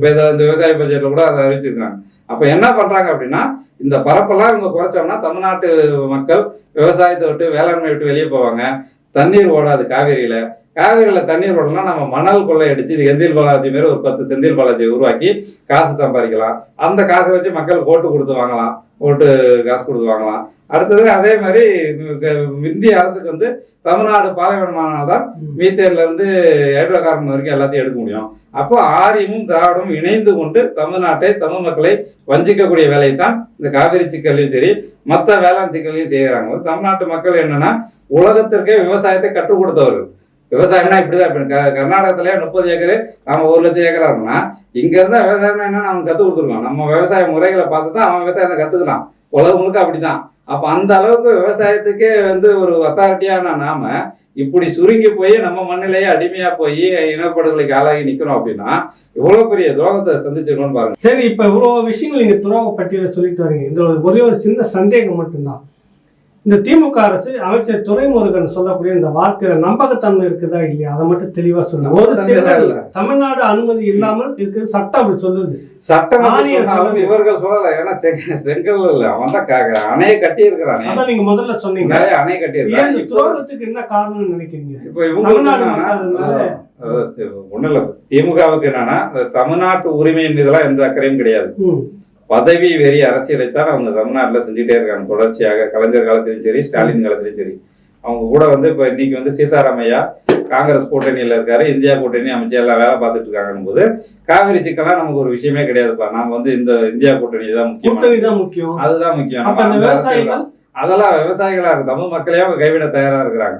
இப்போ இந்த விவசாய பட்ஜெட்டில் கூட அதை அறிவிச்சிருக்காங்க அப்போ என்ன பண்ணுறாங்க அப்படின்னா இந்த பரப்பெல்லாம் இவங்க குறைச்சோம்னா தமிழ்நாட்டு மக்கள் விவசாயத்தை விட்டு வேளாண்மை விட்டு வெளியே போவாங்க. தண்ணீர் ஓடாது காவேரியில. காவேரியில தண்ணீர் ஓடலாம் நம்ம மணல் கொள்ளை அடிச்சு இது செந்தில் பாலாஜி மாரி ஒரு பத்து செந்தில் பாலாஜியை உருவாக்கி காசு சம்பாதிக்கலாம். அந்த காசை வச்சு மக்கள் ஓட்டு கொடுத்து வாங்கலாம். ஓட்டு காசு கொடுத்து வாங்கலாம். அடுத்தது அதே மாதிரி இந்திய அரசுக்கு வந்து தமிழ்நாடு பாலைவனமானால்தான் மீத்தேன்ல இருந்து ஹைட்ரோ கார்பன் வரைக்கும் எல்லாத்தையும் எடுக்க முடியும். அப்போ ஆரியமும் திராவிடமும் இணைந்து கொண்டு தமிழ்நாட்டை தமிழ் மக்களை வஞ்சிக்கக்கூடிய வேலையை தான் இந்த காவிரி சிக்கல்லையும் சரி மற்ற வேளாண் சிக்கல்லையும் செய்கிறாங்க தமிழ்நாட்டு மக்கள் என்னன்னா உலகத்திற்கே விவசாயத்தை கற்றுக் கொடுத்தவர்கள். விவசாயம்னா இப்படிதான் இப்ப கர்நாடகத்திலே முப்பது ஏக்கர் நாம ஒரு லட்சம் ஏக்கரா இருக்கோம்னா இங்க இருந்தா விவசாயம்னா என்ன அவன் கத்து கொடுத்துருக்கோம் நம்ம விவசாய முறைகளை பார்த்து தான் அவன் விவசாயத்தை கத்துக்கிறான். உலகம் முழுக்க அப்படிதான். அப்ப அந்த அளவுக்கு விவசாயத்துக்கே வந்து ஒரு அத்தாரிட்டியான நாம இப்படி சுருங்கி போய் நம்ம மண்ணிலேயே அடிமையா போய் இனப்படுகொலைக்கு ஆளாகி நிக்கிறோம் அப்படின்னா இவ்வளவு பெரிய துரோகத்தை சந்திச்சிருக்கோம்னு பாருங்க. சரி இப்ப இவ்வளவு விஷயங்கள் நீங்க துரோக பட்டியல சொல்லிட்டு வரீங்க. இதுல ஒரே ஒரு சின்ன சந்தேகம் மட்டும்தான். இந்த திமுக அரசு அமைச்சர் துரைமுருகன் சொல்லக்கூடிய இந்த வார்த்தையில நம்பகத்தன்மை இருக்குதா இல்லையா? அதை மட்டும் தெளிவா சொல்லுங்க. ஒரு. தமிழ்நாடு அனுமதி இல்லாமல் இருக்கு சட்டம் அப்படி சொல்லுது. சட்டம். இவர்கள் சொல்லல. ஏன்னா செங்க- செங்கல் இல்ல. அவன் தான் அணையை கட்டி இருக்கிறானே அதான் நீங்க முதல்ல சொன்னீங்க. நிறைய அணை கட்டி இந்த துரோகத்துக்கு என்ன காரணம்னு நினைக்கிறீங்க? இப்போ இவங்க ஒண்ணும் இல்ல. திமுகவுக்கு என்னன்னா தமிழ்நாட்டு உரிமையின் மீதெல்லாம் எந்த அக்கறையும் கிடையாது. பதவி வெறி அரசியலைத்தான் அவங்க தமிழ்நாட்டுல செஞ்சுட்டே இருக்காங்க. தொடர்ச்சியாக கலைஞர் காலத்திலும் சரி ஸ்டாலின் காலத்திலும் சரி. அவங்க கூட வந்து இப்ப இன்னைக்கு வந்து சீதாராமையா காங்கிரஸ் கூட்டணியில இருக்காரு இந்தியா கூட்டணி அமைச்சர் எல்லாம் வேலை பார்த்துட்டு இருக்காங்கன்னு போது காவிரி சிக்கல்லாம் நமக்கு ஒரு விஷயமே கிடையாதுப்பா. நாம வந்து இந்த இந்தியா கூட்டணி தான் முக்கியம். அதுதான் முக்கியம். அதெல்லாம் விவசாயிகளா? இருக்கு தமிழ் மக்களையே அவங்க கைவிட தயாரா இருக்கிறாங்க.